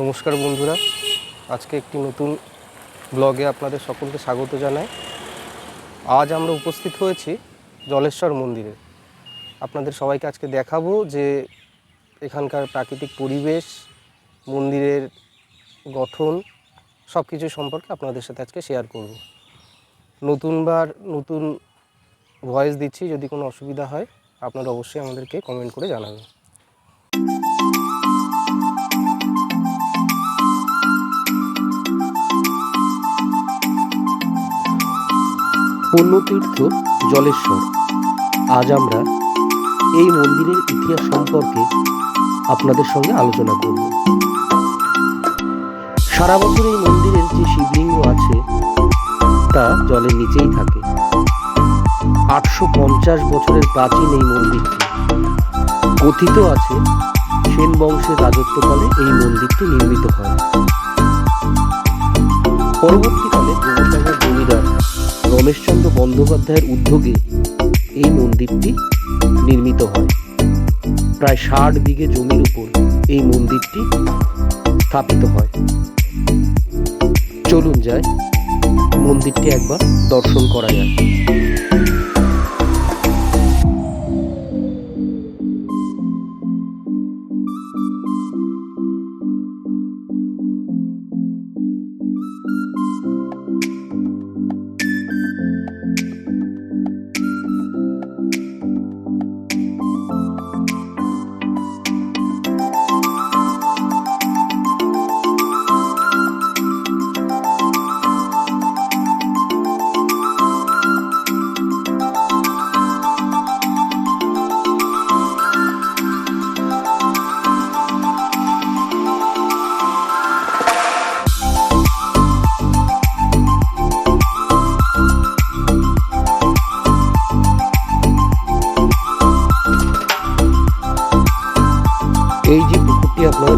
নমস্কার বন্ধুরা। আজকে একটি নতুন ব্লগে আপনাদের সকলকে স্বাগত জানাই। আজ আমরা উপস্থিত হয়েছি জলেশ্বর মন্দিরে। আপনাদের সবাইকে আজকে দেখাবো যে এখানকার প্রাকৃতিক পরিবেশ, মন্দিরের গঠন সব কিছু সম্পর্কে আপনাদের সাথে আজকে শেয়ার করব। নতুনবার নতুন ভয়েস দিচ্ছি, যদি কোনো অসুবিধা হয়, আপনারা অবশ্যই আমাদেরকে কমেন্ট করে জানাবেন। পুণ্যতীর্থ জলেশ্বর। আজ আমরা এই মন্দিরের ইতিহাস সম্পর্কে আপনাদের সঙ্গে আলোচনা করব। সারা বছর এই মন্দিরের যে শিবলিঙ্গ আছে, তা জলের নিচেই থাকে। আটশো পঞ্চাশ বছরের প্রাচীন এই মন্দিরটি। কথিত আছে, সেন বংশের রাজত্বকালে এই মন্দিরটি নির্মিত হয়। রমেশচন্দ্র বন্দ্যোপাধ্যায়ের উদ্যোগে এই মন্দিরটি নির্মিত হয়। প্রায় ষাট বিঘে জমির উপর এই মন্দিরটি স্থাপিত হয়। চলুন যায় মন্দিরটি একবার দর্শন করা যায়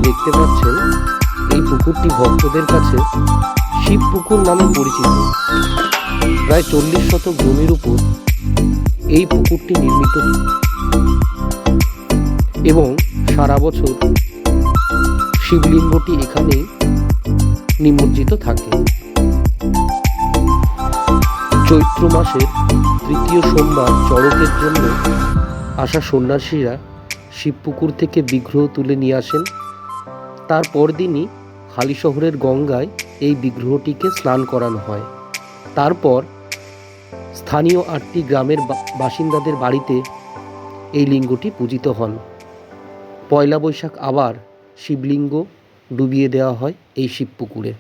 দেখতে পাচ্ছেন, এই পুকুরটি ভক্তদের কাছে শিব পুকুর নামে পরিচিত। প্রায় চল্লিশ শতক জমির উপর এই পুকুরটি নির্মিত। এবং সারা বছর শিবলিঙ্গটি এখানে নিমজ্জিত থাকে। চৈত্র মাসের তৃতীয় সোমবার চড়কের জন্য আসা সন্ন্যাসীরা শিবপুকুর থেকে বিগ্রহ তুলে নিয়ে আসেন। তার পরদিনই হালি শহরের গঙ্গায় এই বিগ্রহটিকে স্নান করানো হয়। তারপর স্থানীয় আটটি গ্রামের বাসিন্দাদের বাড়িতে এই লিঙ্গটি পূজিত হন। পয়লা বৈশাখ আবার শিবলিঙ্গ ডুবিয়ে দেওয়া হয় এই শিবপুকুরে।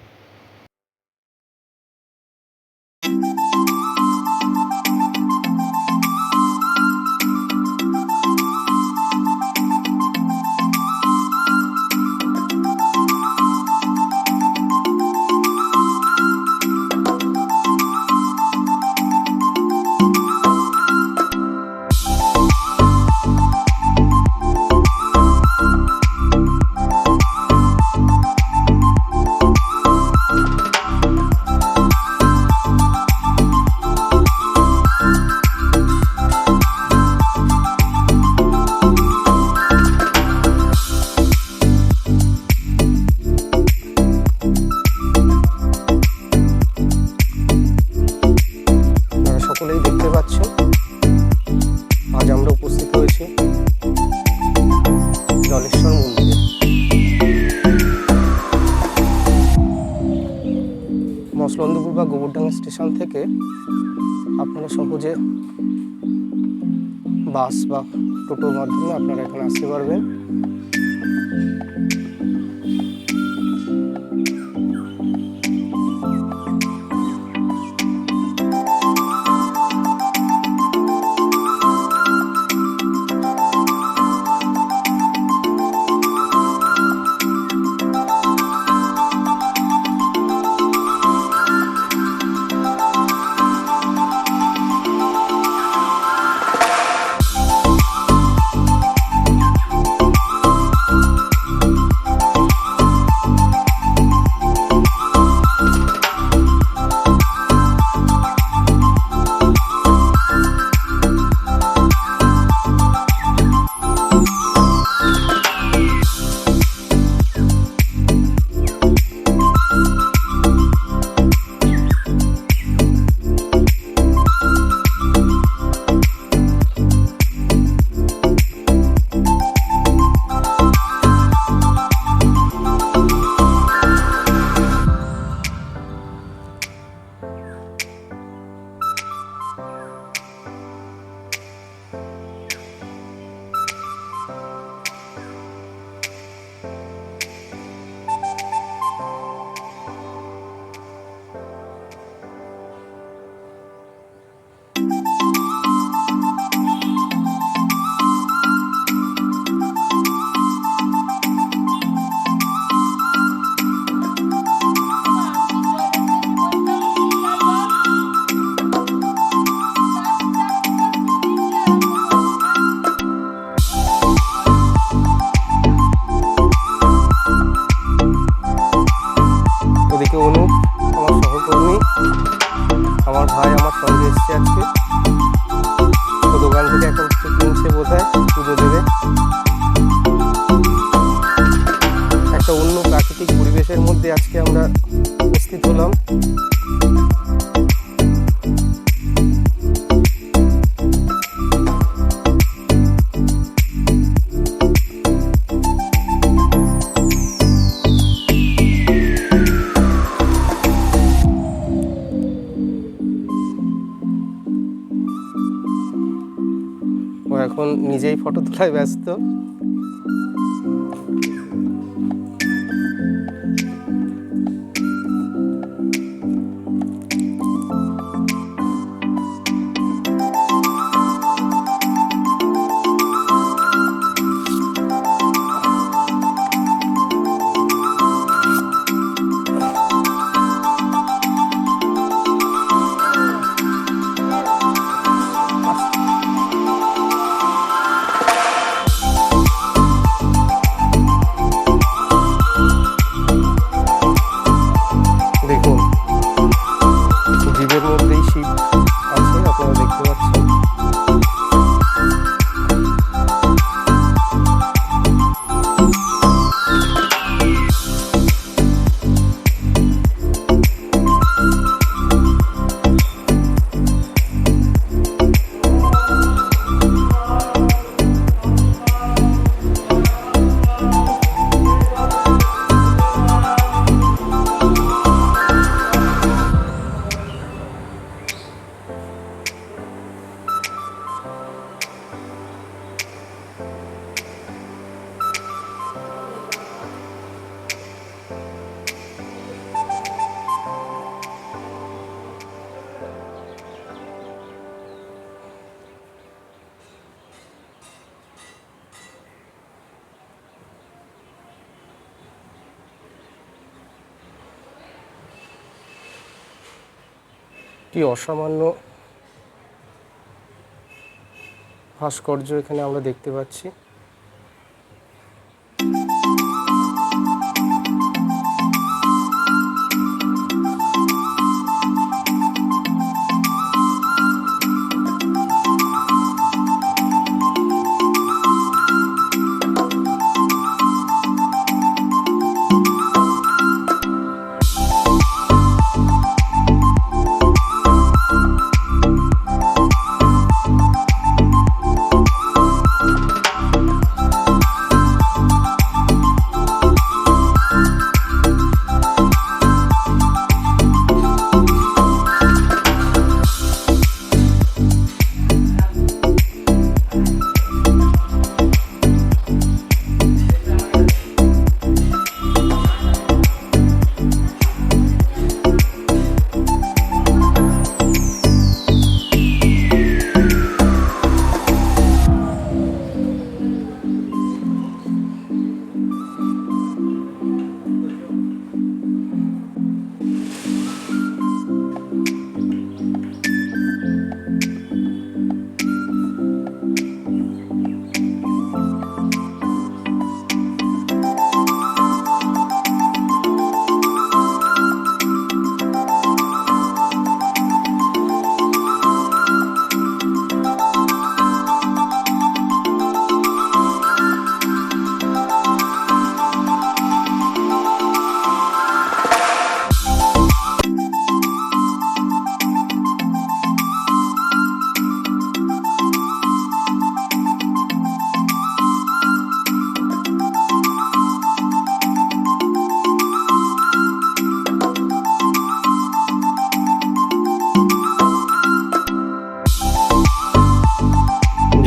মসলন্দপুর বা গোবরডাঙ্গা স্টেশন থেকে আপনারা সহজে বাস বা টোটোর মাধ্যমে আপনারা এখানে আসতে পারবেন। অনুপ আমার সহকর্মী, আমার ভাই, আমার সঙ্গে এসছে আজকে। দোকান থেকে এখন কিনছে বোধহয়, পুজো দেবে। একটা অন্য প্রাকৃতিক পরিবেশের মধ্যে আজকে আমরা উপস্থিত হলাম। ফটো তোলায় ব্যস্ত। কি অসামান্য ভাস্কর্য এখানে আমরা দেখতে পাচ্ছি।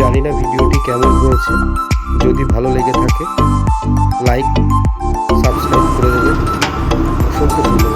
জানি না ভিডিওটি কেমন হয়েছে। যদি ভালো লেগে থাকে লাইক সাবস্ক্রাইব করে দেবেন। অসংখ্য ধন্যবাদ।